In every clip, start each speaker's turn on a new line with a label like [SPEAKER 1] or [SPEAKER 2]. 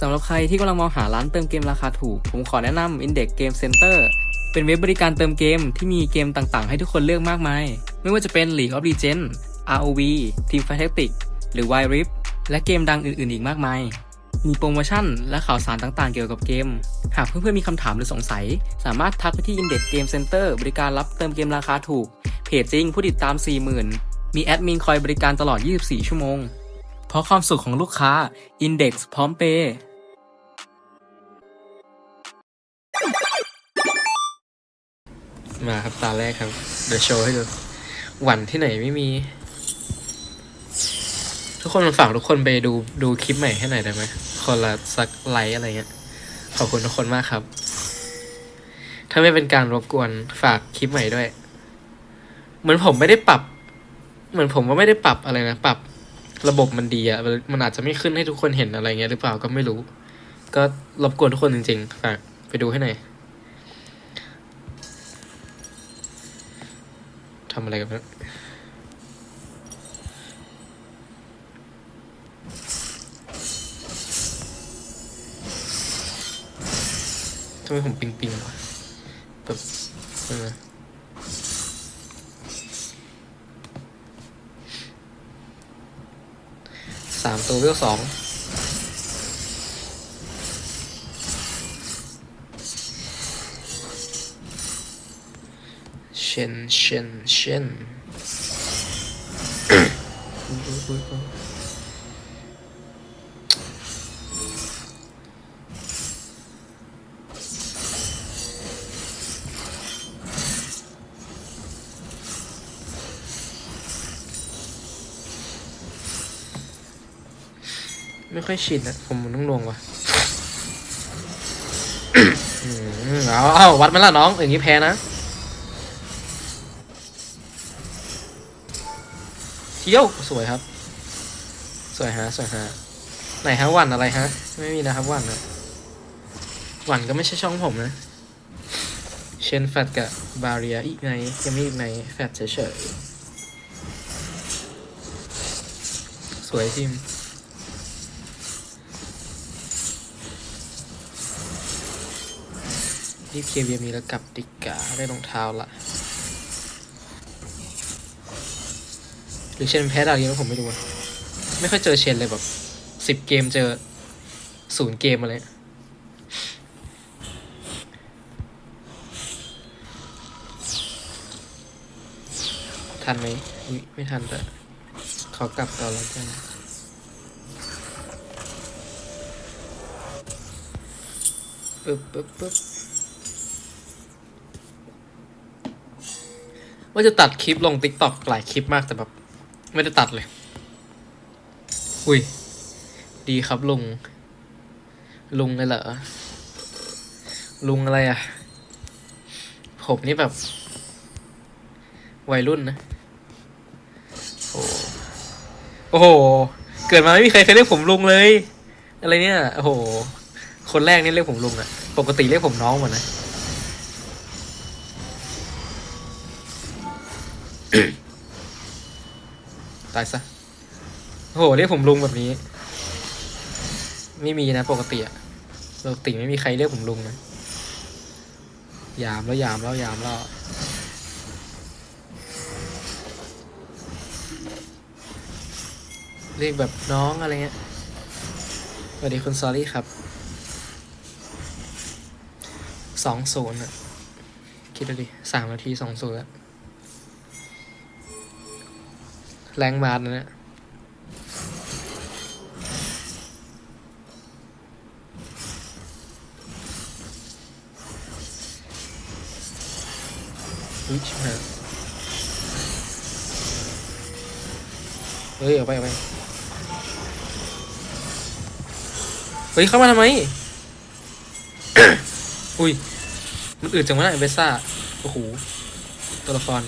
[SPEAKER 1] สำหรับใครที่กำลังมองหาร้านเติมเกมราคาถูก ผมขอแนะนำ Index Game Center เป็นเว็บบริการเติมเกมที่มีเกมต่างๆ ให้ทุกคนเลือกมากมาย ไม่ว่าจะเป็น League of Legends ROV Teamfight Tactics หรือ Wild Rift และเกมดังอื่นๆ อีกมากมาย มีโปรโมชั่นและข่าวสารต่างๆ เกี่ยวกับเกม หากเพื่อนๆ มีคำถามหรือสงสัย สามารถทักไปที่ Index Game Center บริการรับเติมเกมราคาถูก เพจจริงผู้ติดตาม 40,000 มีแอดมินคอยบริการตลอด 24 ชั่วโมง เพราะความสุขของลูกค้า Index พร้อมเปย์ มาครับตาแรกครับ เดี๋ยวโชว์ให้ดูหวันที่ไหนไม่มี ทุกคนฝากทุกคนไปดูดูคลิปใหม่ให้หน่อยได้ไหมคนละสักไลค์อะไรเงี้ย ขอบคุณทุกคนมากครับ ถ้าไม่เป็นการรบกวนฝากคลิปใหม่ด้วย เหมือนผมไม่ได้ปรับ เหมือนผมว่าไม่ได้ปรับอะไรนะ ปรับระบบมันดีอะมันอาจจะไม่ขึ้นให้ทุกคนเห็นอะไรเงี้ยหรือเปล่าก็ไม่รู้ ก็รบกวนทุกคนจริงๆฝากไปดูให้หน่อย ทำอะไรกันนะทำไมผมปิงปิงวะแบบเออสามตัวเวลสอง เช่นเช่นเช่นไม่ค่อยชินอะผมต้องลงว่ะเอาเอาวัดไหมล่ะน้อง อย่างนี้แพ้นะ เที่ยวสวยครับ สวยฮะสวยฮะไหนฮะวันอะไรฮะ ไม่มีนะครับวันนะวันก็ไม่ใช่ช่องผมนะเชนแฟตกับบาเรียอีกไงยังมีอีกไหนแฟตเฉยๆสวยทีมรีบเคเวียมีแล้วกลับดิกาได้รองเท้าละ ห รือเชนแพ้ดาวเยอะผมไม่รู้ไม่ค่อยเจอเชนเลยแบบสิบเกมเจอศูนย์เกมอะไรทันไหมไม่ทันแต่ขอกลับก่อแล้วกันปึ๊บปึ๊บปึ๊บว่าจะตัดคลิปลง t ิ k t o k หลายคลิปมากแต่แบบ ไม่ได้ตัดเลย อุ้ย ดีครับลุง ลุงเลยเหรอ ลุงอะไรอะ ผมนี่แบบ วัยรุ่นนะ โอ้โอ้โห เกิดมาไม่มีใครเคยเรียกผมลุงเลย อะไรเนี่ย โอ้โห คนแรกนี่เรียกผมลุงอะปกติเรียกผมน้องหมดนะ ตายซะโอ้โหเรียกผมลุงแบบนี้ ไม่มีนะปกติอะปกติไม่มีใครเรียกผมลุงนะยามแล้วยามแล้วยามแล้วเรียกแบบน้องอะไรเงี้ยสวัสดีคุณซอรี่ครับสองศูนย์อะคิดดูดิสามนาทีสองศูนย์แล้ว แรงมาดนะเนี่ยอุ้ยชิบหายเฮ้ยเอาไปเอาไปเฮ้ยเข้ามาทำไม อุ้ย มันอืดจังวะเนี่ยเบซ่า โอ้โห ตัวละคร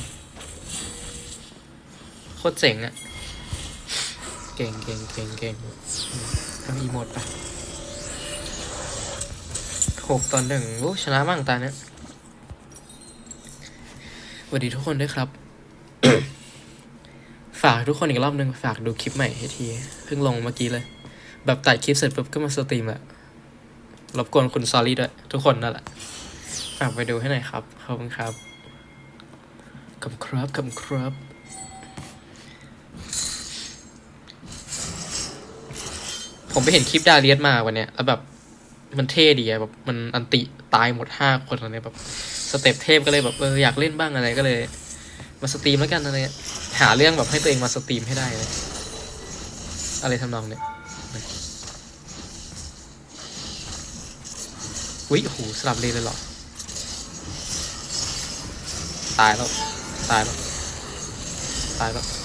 [SPEAKER 1] คตรเจ๋งอะเก่งเก่งเก่งเก่งอืมทำอีโมดไปหกตอนหนึ่งโอ้ชนะบ้างตาเนี้ยสวัสดีทุกคนด้วยครับ ฝากทุกคนอีกรอบนึง ฝากดูคลิปใหม่ให้ที เพิ่งลงเมื่อกี้เลย แบบตัดคลิปเสร็จปุ๊บก็มาสตรีมแหละรบกวนคุณซอรี่ด้วย ทุกคนนั่นแหละ ฝากไปดูให้หน่อยครับ ขอบคุณครับขอบคุณครับขอบคุณครับ ผมไปเห็นคลิปดาเลียสมาวันเนี้ยแล้วแบบมันเท่ดีอะแบบมันอันติตายหมดห้าคนอะไรแบบสเต็ปเทพก็เลยแบบเอออยากเล่นบ้างอะไรก็เลย มาสตรีมแล้วกันอะไรหาเรื่องแบบให้ตัวเองมาสตรีมให้ได้เลยอะไรทำนองเนี้ยอุ้ยโหสลับเลนเลยเหรอตายแล้ว ตายแล้ว ตายแล้ว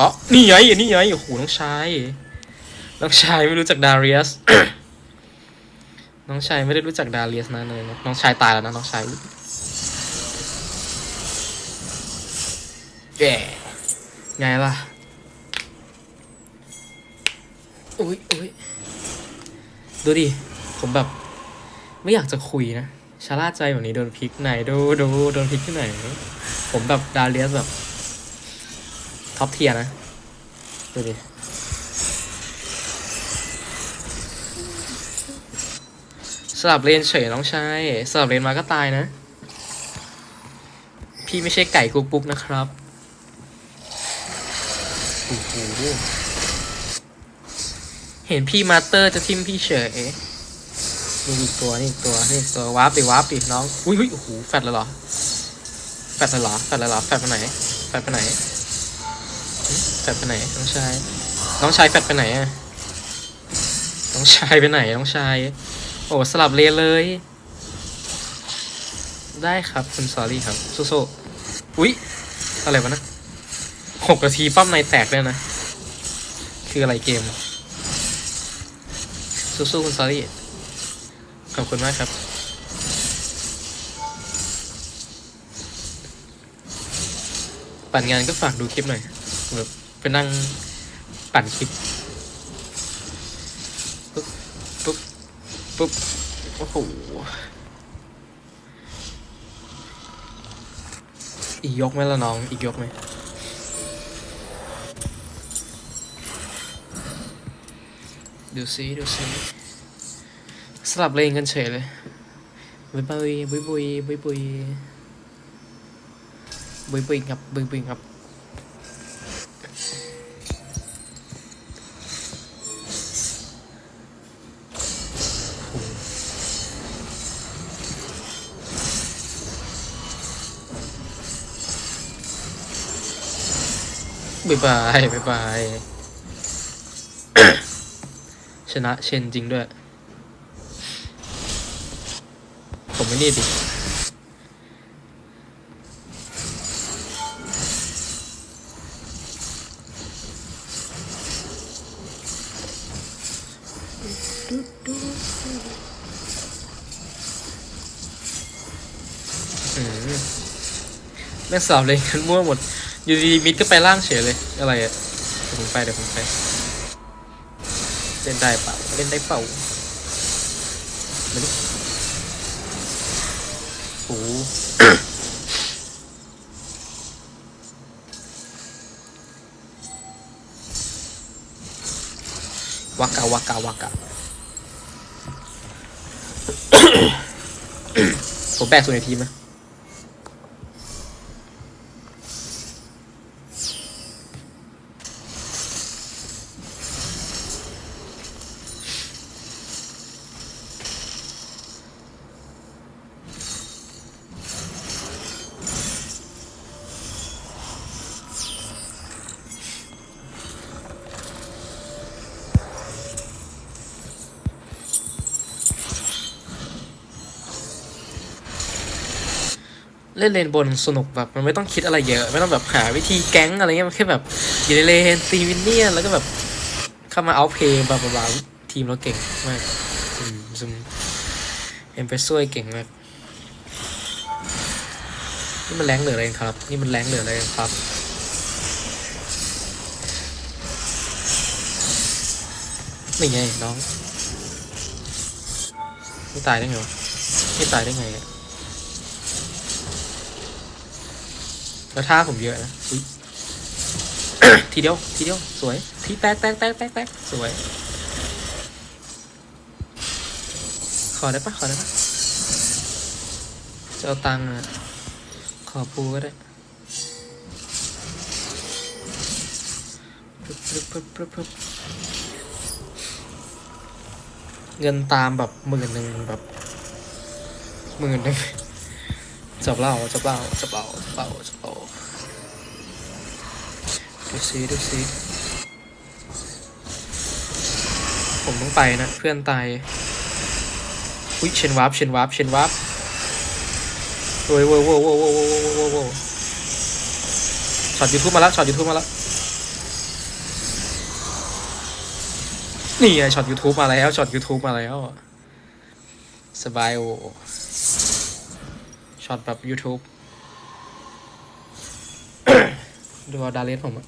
[SPEAKER 1] เขานี่ไงนี่ไงโอ้โหน้องชาย น้องชายไม่รู้จักดาเรียสน้องชายไม่ได้รู้จักดาเรียสนะเลยน้องชายตายแล้วนะน้องชายแย่ไงล่ะอุ้ยอุ้ยดูดิ ผมแบบ ไม่อยากจะคุยนะชะล่าใจแบบนี้โดนพลิกไหนดูดูโดนพลิกที่ไหน ผมแบบดาเลียสแบบ ท็อปเทียนะ ดูดิ สลับเลนเฉยน้องชายสลับเลนมาก็ตายนะ พี่ไม่ใช่ไก่กุ๊กปุ๊กนะครับโอ้โหเห็นพี่มาสเตอร์จะทิมพี่เฉยนี่อีกตัวนี่อีกตัวนี่อีกตัววาร์ปดิวาร์ปดิน้องอุ้ยอุ้ยโอ้โหแฟดแล้วเหรอแฟดแล้วเหรอแฟดแล้วเหรอแฟดไปไหนแฟดไปไหน ฟดไปไหนน้องชายน้องชายแฟดไปไหนอะน้องชายไปไหนน้องชาย โอ้สลับเลนเลย ได้ครับคุณซอรี่ครับสู้ๆอุ๊ยอะไรวะนะหกนาทีปั้มในแตกเลยนะ คืออะไรเกมสู้ๆคุณซอรี่ขอบคุณมากครับปั่นงานก็ฝากดูคลิปหน่อยแบบ ไปนั่งปั่นคลิปปุ๊บปุ๊บปุ๊บโอ้โหอีกยกไหมล่ะน้อง อีกยกไหมดูซิดูซิสลับเลนกันเฉยเลยบุยบุยบุยบุยบุยบุยบุยบุยครับบุยบุยครับ บายบายบายบาย ชนะเชนจริงด้วย ผมไม่นี่ดิแม่สาวเลยกันมั่วหมด อยู่ดีมิดก็ไปล่างเฉยเลย อะไรอะเดี๋ยวผมไปเดี๋ยวผมไป เล่นได้เปล่า เล่นได้เปล่ามาดิโอ้วากาวากาวากาผมแบกส่วนในทีมนะ เล่นเลนบนสนุกแบบมันไม่ต้องคิดอะไรเยอะ ไม่ต้องแบบหาวิธีแก๊งอะไรเงี้ยมันแค่แบบอยู่ในเลนตีวินเนียนแล้วก็แบบเข้ามาเอาเพย์บลาบลาบาทีมเราเก่งมากซึมซึมเอ็มเปซวยเก่งมากนี่มันแรงเหลืออะไรครับ นี่มันแรงเหลืออะไรครับนี่ไงน้องไม่ตายได้ไงวะไม่ตายได้ไง แล้วท่าผมเยอะนะทีเดียว ทีเดียว สวย ทีแตกแตกแตกแตกแตกสวย ขอได้ปะขอได้ปะจะเอาตังค์อะขอปูก็ได้ปึ๊บปึ๊บปึ๊บปึ๊บปึ๊บเงินตามแบบหมื่นหนึ่งแบบหมื่นหนึ่ง จับเล่าจับเล่าจับเล่าจับเล่าจับเล่าดูซิดูซิผมต้องไปนะ เพื่อนตายอุ้ยเชนวาร์ปเชนวาร์ปเชนวาร์ปโว้ยโว้ยโว้ยโว้ยโว้ยโว้ยโว้ยโว้ยโว้ยช็อตยูทูบมาแล้วช็อตยูทูบมาแล้วนี่ไงช็อตยูทูบมาแล้วช็อตยูทูบมาแล้วสบายโอ ช็อตแบบ YouTube ดูเอาดาเลสผมอะ